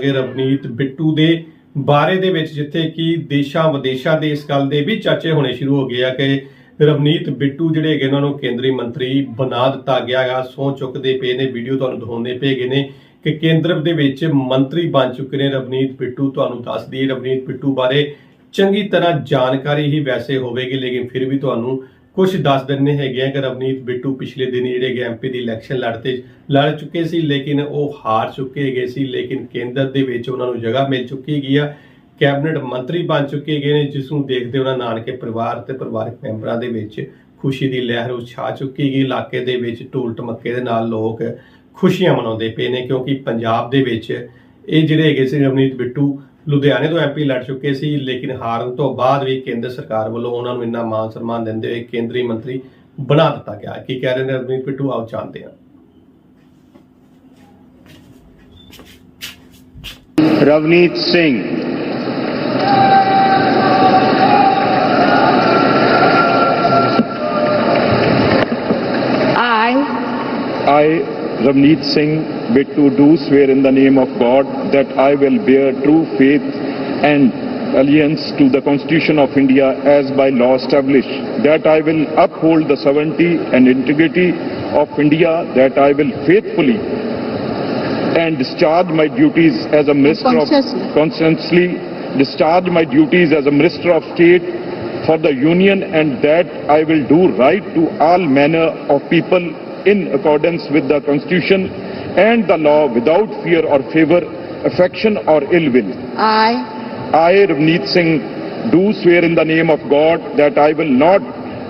ਕਿ ਰਵਨੀਤ ਬਿੱਟੂ ਦੇ ਬਾਰੇ ਦੇ ਵਿੱਚ, ਜਿੱਥੇ ਕਿ ਦੇਸ਼ਾਂ ਵਿਦੇਸ਼ਾਂ ਦੇ ਇਸ ਗੱਲ ਦੇ ਵੀ ਚਰਚੇ ਹੋਣੇ ਸ਼ੁਰੂ ਹੋ ਗਏ ਆ ਕਿ ਰਵਨੀਤ ਬਿੱਟੂ ਜਿਹੜੇ ਹੈਗੇ ਉਹਨਾਂ ਨੂੰ ਕੇਂਦਰੀ ਮੰਤਰੀ ਬਣਾ ਦਿੱਤਾ ਗਿਆ ਹੈਗਾ ਸਹੁੰ ਚੁੱਕਦੇ ਪਏ ਨੇ, ਵੀਡੀਓ ਤੁਹਾਨੂੰ ਦਿਖਾਉਂਦੇ ਪਏ ਗਏ ਨੇ ਕਿ ਕੇਂਦਰ ਦੇ ਵਿੱਚ ਮੰਤਰੀ ਬਣ ਚੁੱਕੇ ਨੇ ਰਵਨੀਤ ਬਿੱਟੂ। ਤੁਹਾਨੂੰ ਦੱਸ ਦਈਏ ਰਵਨੀਤ ਬਿੱਟੂ ਬਾਰੇ ਚੰਗੀ ਤਰ੍ਹਾਂ ਜਾਣਕਾਰੀ ਹੀ ਵੈਸੇ ਹੋਵੇਗੀ, ਲੇਕਿਨ ਫਿਰ ਵੀ ਤੁਹਾਨੂੰ ਕੁਝ ਦੱਸ ਦਿੰਨੇ ਹੈਗੇ ਆ ਕਿ ਰਵਨੀਤ ਬਿੱਟੂ ਪਿਛਲੇ ਦਿਨ ਜਿਹੜੇ ਹੈਗੇ ਐਮਪੀ ਦੀ ਇਲੈਕਸ਼ਨ ਲੜਤੇ ਲੜ ਚੁੱਕੇ ਸੀ, ਲੇਕਿਨ ਉਹ ਹਾਰ ਚੁੱਕੇ ਹੈਗੇ ਸੀ, ਲੇਕਿਨ ਕੇਂਦਰ ਦੇ ਵਿੱਚ ਉਹਨਾਂ ਨੂੰ ਜਗ੍ਹਾ ਮਿਲ ਚੁੱਕੀ ਹੈਗੀ ਆ। ਕੈਬਨਿਟ ਮੰਤਰੀ ਬਣ ਚੁੱਕੇ ਹੈਗੇ ਨੇ, ਜਿਸ ਨੂੰ ਦੇਖਦੇ ਉਹਨਾਂ ਨਾਨਕੇ ਪਰਿਵਾਰ ਤੇ ਪਰਿਵਾਰਕ ਮੈਂਬਰਾਂ ਦੇ ਵਿੱਚ ਖੁਸ਼ੀ ਦੀ ਲਹਿਰ ਉਛਾ ਚੁੱਕੀ ਹੈਗੀ ਇਲਾਕੇ ਦੇ ਵਿੱਚ ਢੋਲ ਟਮੱਕੇ ਦੇ ਨਾਲ ਲੋਕ ਖੁਸ਼ੀਆਂ ਮਨਾਉਂਦੇ ਪਏ ਨੇ, ਕਿਉਂਕਿ ਪੰਜਾਬ ਦੇ ਵਿੱਚ ਇਹ ਜਿਹੜੇ ਹੈਗੇ ਸੀ ਰਵਨੀਤ ਬਿੱਟੂ ਲੁਧਿਆਣੇ ਤੋਂ ਐਮਪੀ ਲੜ ਚੁੱਕੇ ਸੀ ਲੇਕਿਨ ਹਾਰਨ ਤੋਂ ਬਾਅਦ ਵੀ ਕੇਂਦਰ ਸਰਕਾਰ ਵੱਲੋਂ ਉਹਨਾਂ ਨੂੰ ਇੰਨਾ ਮਾਨ ਸਨਮਾਨ ਦਿੰਦੇ ਹੋਏ ਕੇਂਦਰੀ ਮੰਤਰੀ ਬਣਾ ਦਿੱਤਾ ਗਿਆ। ਕੀ ਕਹਿ ਰਹੇ ਨੇ ਰਵਨੀਤ ਬਿੱਟੂ ਆਓ ਜਾਣਦੇ ਹਾਂ। Ravneet Singh. I, I, Ravneet Singh Bittu, do swear in the name of God that I will bear true faith and allegiance to the Constitution of India as by law established, that I will uphold the sovereignty and integrity of India, that I will faithfully and discharge my duties as a minister of consciously discharge my duties as a minister of state for the union and that I will do right to all manner of people in accordance with the constitution and the law without fear or favor, affection or ill will. I, I, Ravneet Singh, do swear in the name of God that I will not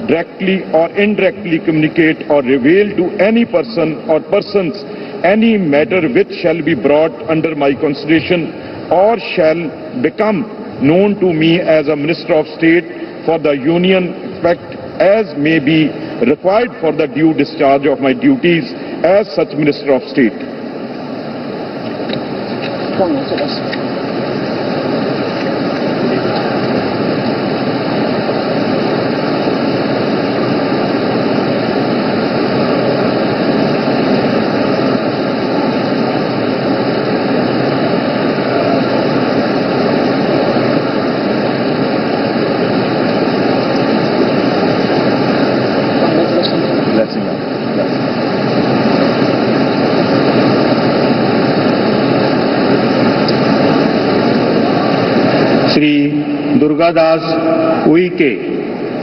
directly or indirectly communicate or reveal to any person or persons any matter which shall be brought under my consideration or shall become known to me as a Minister of State for the Union effect as may be required for the due discharge of my duties as such Minister of State. Shri Durgadas Uikey